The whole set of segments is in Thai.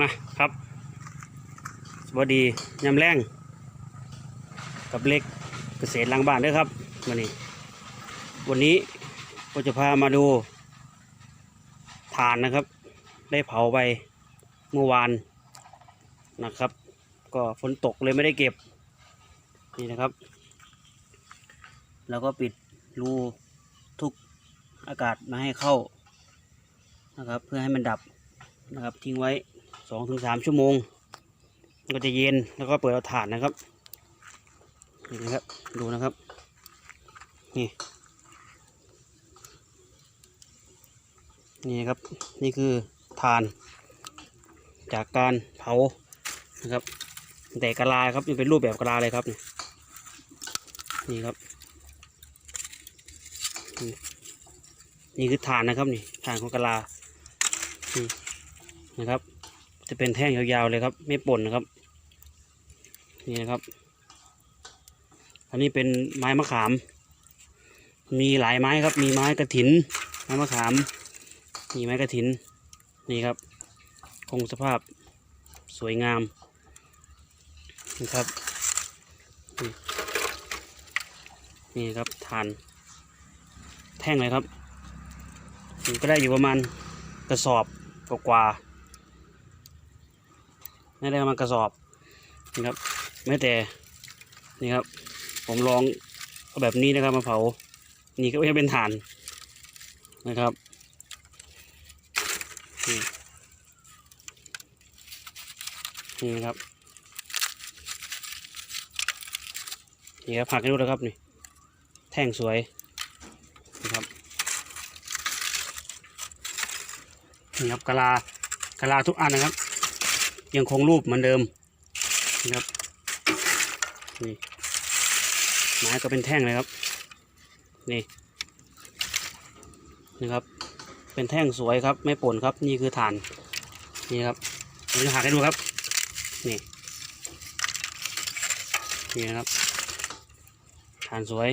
มาครับสวัสดียำแรงกับเล็กเกษตรหลังบ้านด้วยครับวันนี้ วันนี้ก็จะพามาดูฐานนะครับ ได้เผาไปเมื่อวานนะครับ ก็ฝนตกเลยไม่ได้เก็บนี่นะครับ แล้วก็ปิดรูทุกอากาศมาให้เข้านะครับ เพื่อให้มันดับนะครับทิ้งไว้ สองถึงสามชั่วโมง ก็จะเย็นแล้วก็เปิดเอาถ่านนะครับนี่นะครับดูนะครับนี่นี่ครับนี่คือถ่านจากการเผานะครับแต่กะลาครับนี่เป็นรูปแบบกะลาเลยครับนี่นี่ครับนี่คือถ่านนะครับนี่ถ่านของกะลานี่นะครับ จะเป็นแท่งยาวๆเลยครับ ไม่ป่นนะครับ นี่นะครับ อันนี้เป็นไม้มะขาม มีหลายไม้ครับ มีไม้กระถิน ไม้มะขาม มีไม้กระถิน นี่ครับ คงสภาพสวยงามนะครับ นี่ครับทาน แท่งเลยครับก็ได้อยู่ประมาณกระสอบกว่า ๆนี่ได้มากระสอบนี่ครับแม้แต่นี่ครับ ผมลองเอาแบบนี้นะครับมาเผา นี่ก็ยังเป็นฐานนะครับนี่นี่นะครับนี่ครับผักให้ดูนะครับนี่แท่งสวยนะครับนี่ครับกะลากะลาทุกอันนะครับ ยังคงรูปเหมือนเดิมนะครับนี่ไม้ก็เป็นแท่งเลยครับ นี่นะครับ เป็นแท่งสวยครับ ไม่ป่นครับ นี่คือฐาน นี่ครับผมจะหักให้ดูครับ นี่ นี่นะครับฐานสวย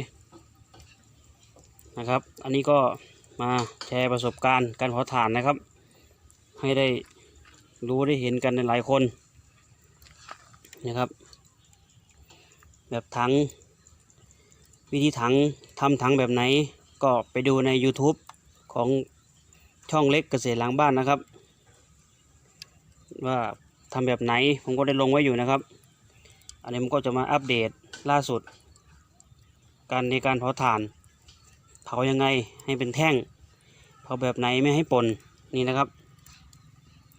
นะครับ อันนี้ก็มาแชร์ประสบการณ์การเผาถ่านนะครับ ให้ได้ รู้ได้เห็นกันในหลายคนนะครับ แบบถัง วิธีถังทำถังแบบไหน ก็ไปดูใน YouTube ของช่องเล็กเกษตรหลังบ้านนะครับ ว่าทำแบบไหนผมก็ได้ลงไว้อยู่นะครับ อันนี้ผมก็จะมาอัปเดตล่าสุด การในการเผาถ่าน เผายังไงให้เป็นแท่ง เผาแบบไหนไม่ให้ปนนี่นะครับ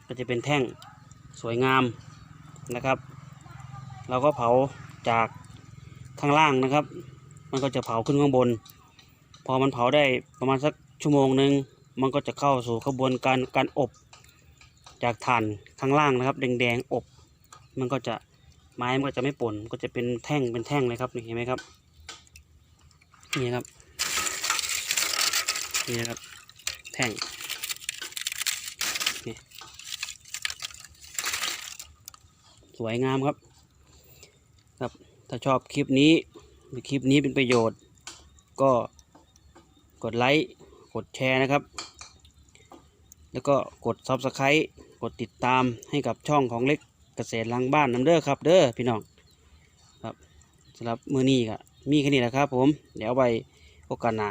ก็จะเป็นแท่งสวยงามนะครับ เราก็เผาจากข้างล่างนะครับ มันก็จะเผาขึ้นข้างบน พอมันเผาได้ประมาณสักชั่วโมงหนึ่งมันก็จะเข้าสู่กระบวนการการอบ จากถ่านข้างล่างนะครับแดงๆอบ มันก็จะไม้มันก็จะไม่ป่นก็จะเป็นแท่งเป็นแท่งเลยครับนี่เห็นไหมครับนี่ครับนี่นะครับ แท่ง สวยงามครับ ครับ ถ้าชอบคลิปนี้หรือคลิปนี้เป็นประโยชน์ ก็กดไลค์กดแชร์นะครับ แล้วก็กด Subscribe กดติดตามให้กับช่องของเล็กเกษตรลังบ้านน้ำเด้อครับ เด้อพี่น้องครับสำหรับมือนี้ก็มีแค่นี้แหละครับผม เดี๋ยวไปโอกาสหน้า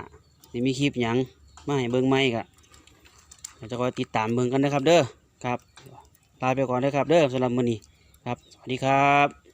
สิมีคลิปหยังมาให้เบิ่งใหม่ก็เดี๋ยวจะคอยติดตามเบิ่งกันนะครับเด้อครับลาไปก่อนนะครับเด้อสำหรับมือนี้ ครับ สวัสดีครับ